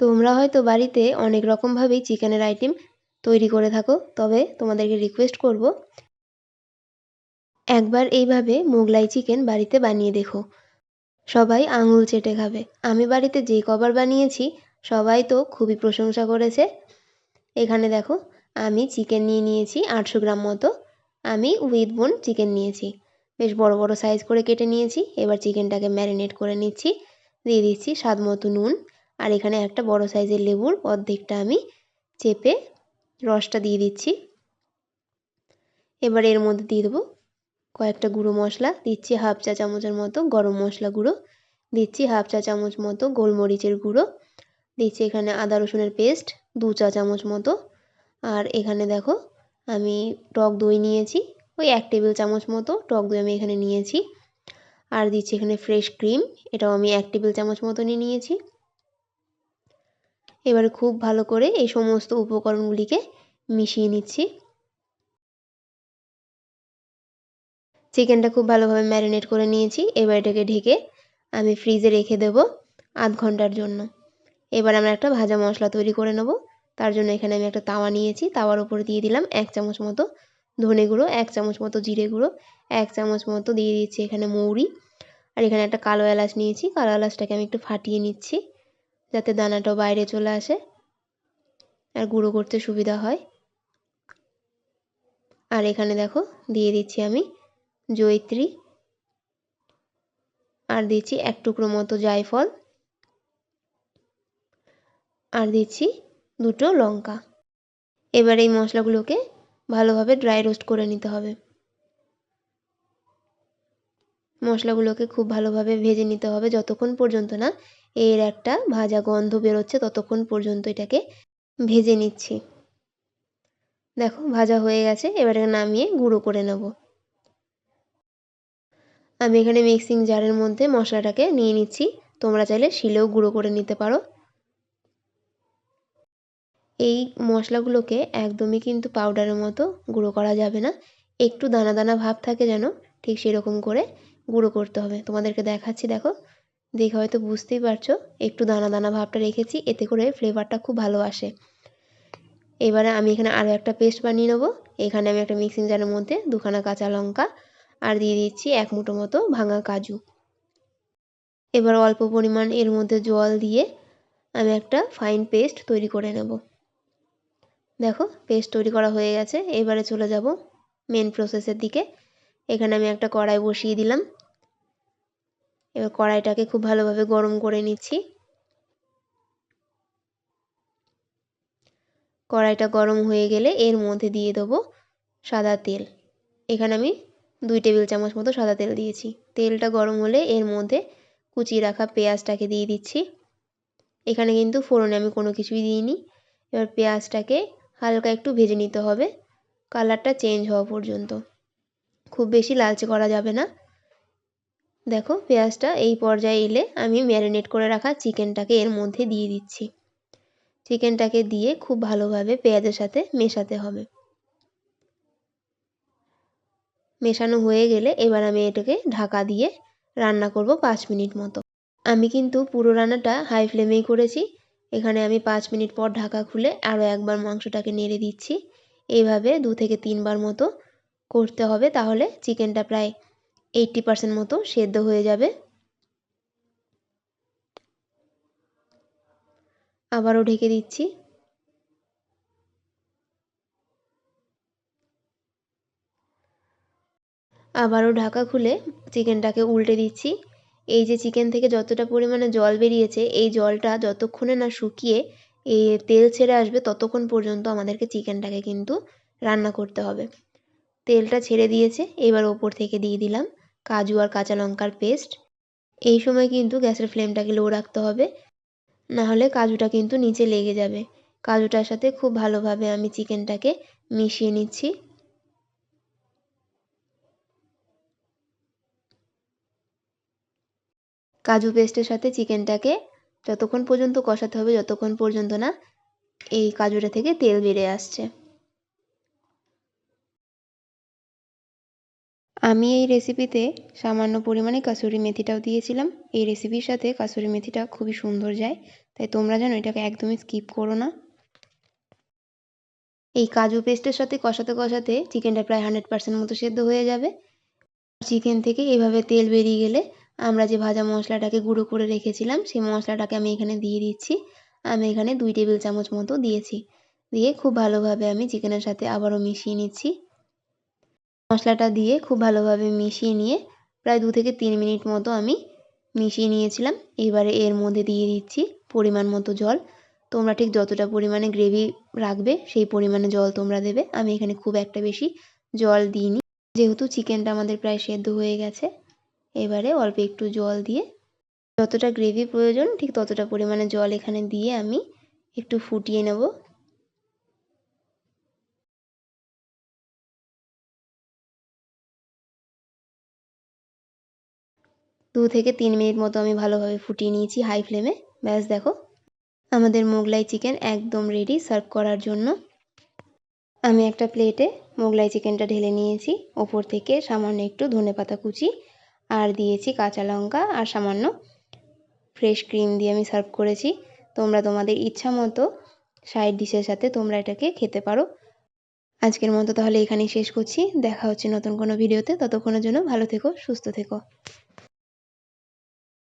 তোমরা হয়তো বাড়িতে অনেক রকমভাবেই চিকেনের আইটেম তৈরি করে থাকো, তবে তোমাদেরকে রিকোয়েস্ট করব, একবার এইভাবে মোগলাই চিকেন বাড়িতে বানিয়ে দেখো। সবাই আঙুল চেটে খাবে। আমি বাড়িতে যে কবার বানিয়েছি, সবাই তো খুবই প্রশংসা করেছে। এখানে দেখো, আমি চিকেন নিয়ে নিয়েছি আটশো গ্রাম মতো। আমি উইথ বোন চিকেন নিয়েছি। বেশ বড় বড় সাইজ করে কেটে নিয়েছি। এবার চিকেনটাকে ম্যারিনেট করে নিচ্ছি। দিয়ে দিচ্ছি স্বাদ মতো নুন। আর এখানে একটা বড় সাইজের লেবুর অর্ধেকটা আমি চেপে রসটা দিয়ে দিচ্ছি। এবার এর মধ্যে দিয়ে দেবো কয়েকটা গুঁড়ো মশলা, দিচ্ছি হাফ চা চামচের মতো গরম মশলা গুঁড়ো, দিচ্ছি হাফ চা চামচ মতো গোলমরিচের গুঁড়ো, দিচ্ছি এখানে আদা রসুনের পেস্ট দু চা চামচ মতো, আর এখানে দেখো আমি টক দই নিয়েছি, ওই এক টেবিল চামচ মতো টক দই আমি এখানে নিয়েছি, আর দিচ্ছি এখানে ফ্রেশ ক্রিম, এটাও আমি এক টেবিল চামচ মতনই নিয়েছি। এবারে খুব ভালো করে এই সমস্ত উপকরণগুলিকে মিশিয়ে নিচ্ছি। চিকেনটা খুব ভালোভাবে ম্যারিনেট করে নিয়েছি। এবার এটাকে ঢেকে আমি ফ্রিজে রেখে দেব আধ ঘণ্টার জন্য। এবার আমরা একটা ভাজা মশলা তৈরি করে নেব। তার জন্য এখানে আমি একটা তাওয়া নিয়েছি। তাওয়ার উপর দিয়ে দিলাম এক চামচ মতো ধনে গুঁড়ো, এক চামচ মতো জিরে গুঁড়ো, এক চামচ মতো দিয়ে দিচ্ছি এখানে মৌরি। আর এখানে একটা কালো এলাচ নিয়েছি। কালো এলাচটাকে আমি একটু ফাটিয়ে নিচ্ছি। যাতে দানাটাও বাইরে চলে আসে আর গুঁড়ো করতে সুবিধা হয়। আর এখানে দেখো, দিয়ে দিচ্ছি আমি জয়িত্রী। আর দিচ্ছি এক টুকরো মতো জায়ফল। আর দিচ্ছি দুটো লঙ্কা। এবার এই মশলাগুলোকে ভালোভাবে ড্রাই রোস্ট করে নিতে হবে। মশলাগুলোকে খুব ভালোভাবে ভেজে নিতে হবে যতক্ষণ পর্যন্ত না এর একটা ভাজা গন্ধ বেরোচ্ছে ততক্ষণ পর্যন্ত এটাকে ভেজে নিচ্ছি। দেখো ভাজা হয়ে গেছে, এবারে নামিয়ে গুঁড়ো করে নেব। আমি এখানে মিক্সিং জারের মধ্যে মশলাটাকে নিয়ে নিচ্ছি, তোমরা চাইলে শিলেও গুঁড়ো করে নিতে পারো। এই মশলাগুলোকে একদমই কিন্তু পাউডারের মতো গুঁড়ো করা যাবে না, একটু দানা দানা ভাব থাকে যেন, ঠিক সেরকম করে গুঁড়ো করতে হবে। তোমাদেরকে দেখাচ্ছি, দেখো। দেখে হয়তো বুঝতেই পারছ, একটু দানা দানা ভাবটা রেখেছি, এতে করে ফ্লেভারটা খুব ভালো আসে। এবারে আমি এখানে আরও একটা পেস্ট বানিয়ে নেব। এখানে আমি একটা মিক্সিং জারের মধ্যে দুখানা কাঁচা লঙ্কা আর দিয়ে দিচ্ছি এক মুঠো মতো ভাঙা কাজু। এবার অল্প পরিমাণ এর মধ্যে জল দিয়ে আমি একটা ফাইন পেস্ট তৈরি করে নেব। দেখো পেস্ট তৈরি করা হয়ে গেছে। এবারে চলে যাব মেন প্রসেসের দিকে। এখানে আমি একটা কড়াই বসিয়ে দিলাম। এবার কড়াইটাকে খুব ভালোভাবে গরম করে নিচ্ছি। কড়াইটা গরম হয়ে গেলে এর মধ্যে দিয়ে দেবো সাদা তেল। এখানে আমি দুই টেবিল চামচ মতো সাদা তেল দিয়েছি। তেলটা গরম হলে এর মধ্যে কুচিয়ে রাখা পেঁয়াজটাকে দিয়ে দিচ্ছি। এখানে কিন্তু ফোড়নে আমি কোনো কিছুই দিইনি। এবার পেঁয়াজটাকে হালকা একটু ভেজে নিতে হবে। কালারটা চেঞ্জ হওয়া পর্যন্ত। খুব বেশি লালচে করা যাবে না। দেখো, পেঁয়াজটা এই পর্যায়ে এলে আমি ম্যারিনেট করে রাখা চিকেনটাকে এর মধ্যে দিয়ে দিচ্ছি। চিকেনটাকে দিয়ে খুব ভালোভাবে পেঁয়াজের সাথে মেশাতে হবে। মেশানো হয়ে গেলে এবার আমি এটাকে ঢাকা দিয়ে রান্না করব পাঁচ মিনিট মতো। আমি কিন্তু পুরো রান্নাটা হাই ফ্লেমেই করেছি। এখানে আমি পাঁচ মিনিট পর ঢাকা খুলে আরও একবার মাংসটাকে নেড়ে দিচ্ছি। এইভাবে দু থেকে তিনবার মতো করতে হবে, তাহলে চিকেনটা প্রায় এইট্টি পার্সেন্ট মতো সেদ্ধ হয়ে যাবে। আবারও ঢেকে দিচ্ছি। আবারও ঢাকা খুলে চিকেনটাকে উল্টে দিচ্ছি। এই যে চিকেন থেকে যতটা পরিমাণে জল বেরিয়েছে, এই জলটা যতক্ষণে না শুকিয়ে এই তেল ছেড়ে আসবে, ততক্ষণ পর্যন্ত আমাদেরকে চিকেনটাকে কিন্তু রান্না করতে হবে। তেলটা ছেড়ে দিয়েছে, এবার ওপর থেকে দিয়ে দিলাম। কাজু আর কাঁচা লঙ্কার পেস্ট এই সময় কিন্তু গ্যাসের ফ্লেমটাকে লো রাখতে হবে। নাহলে কাজুটা কিন্তু নিচে লেগে যাবে। কাজুটার সাথে খুব ভালোভাবে আমি চিকেনটাকে মিশিয়ে নিচ্ছি। কাজু পেস্টের সাথে চিকেনটাকে যতক্ষণ পর্যন্ত কষাতে হবে, যতক্ষণ পর্যন্ত না এই কাজুটা থেকে তেল বেড়ে আসছে। আমি এই রেসিপিতে সামান্য পরিমাণে কাসুরি মেথিটাও দিয়েছিলাম। এই রেসিপির সাথে কাসুরি মেথিটা খুবই সুন্দর যায়। তাই তোমরা যেন এটাকে একদমই স্কিপ করো না। এই কাজু পেস্টের সাথে কষাতে কষাতে চিকেনটা প্রায় হান্ড্রেড পার্সেন্ট মতো সেদ্ধ হয়ে যাবে। চিকেন থেকে এভাবে তেল বেরিয়ে গেলে আমরা যে ভাজা মশলাটাকে গুঁড়ো করে রেখেছিলাম, সেই মশলাটাকে আমি এখানে দিয়ে দিচ্ছি। আমি এখানে দুই টেবিল চামচ মতো দিয়েছি। দিয়ে খুব ভালোভাবে আমি চিকেনের সাথে আবারও মিশিয়ে নিচ্ছি। মশলাটা দিয়ে খুব ভালোভাবে মিশিয়ে নিয়ে প্রায় দু থেকে তিন মিনিট মতো আমি মিশিয়ে নিয়েছিলাম। এবারে এর মধ্যে দিয়ে দিচ্ছি পরিমাণ মতো জল। তোমরা ঠিক যতটা পরিমাণে গ্রেভি রাখবে সেই পরিমাণে জল তোমরা দেবে। আমি এখানে খুব একটা বেশি জল দিইনি। যেহেতু চিকেনটা আমাদের প্রায় সেদ্ধ হয়ে গেছে। এবারে অল্প একটু জল দিয়ে যতটা গ্রেভি প্রয়োজন ঠিক ততটা পরিমাণে জল এখানে দিয়ে আমি একটু ফুটিয়ে নেব। দু থেকে তিন মিনিট মতো আমি ভালোভাবে ফুটিয়ে নিয়েছি হাই ফ্লেমে ব্যাস দেখো, আমাদের মোগলাই চিকেন একদম রেডি সার্ভ করার জন্য। আমি একটা প্লেটে মোগলাই চিকেনটা ঢেলে নিয়েছি, ওপর থেকে সামান্য একটু ধনে পাতা কুচি আর দিয়েছি কাঁচা লঙ্কা আর সামান্য ফ্রেশ ক্রিম দিয়ে আমি সার্ভ করেছি। তোমরা তোমাদের ইচ্ছা মতো সাইড ডিশের সাথে তোমরা এটাকে খেতে পারো। আজকের মতো তাহলে এখানেই শেষ করছি। দেখা হচ্ছে নতুন কোনো ভিডিওতে ততক্ষণের জন্য ভালো থেকো, সুস্থ থেকো।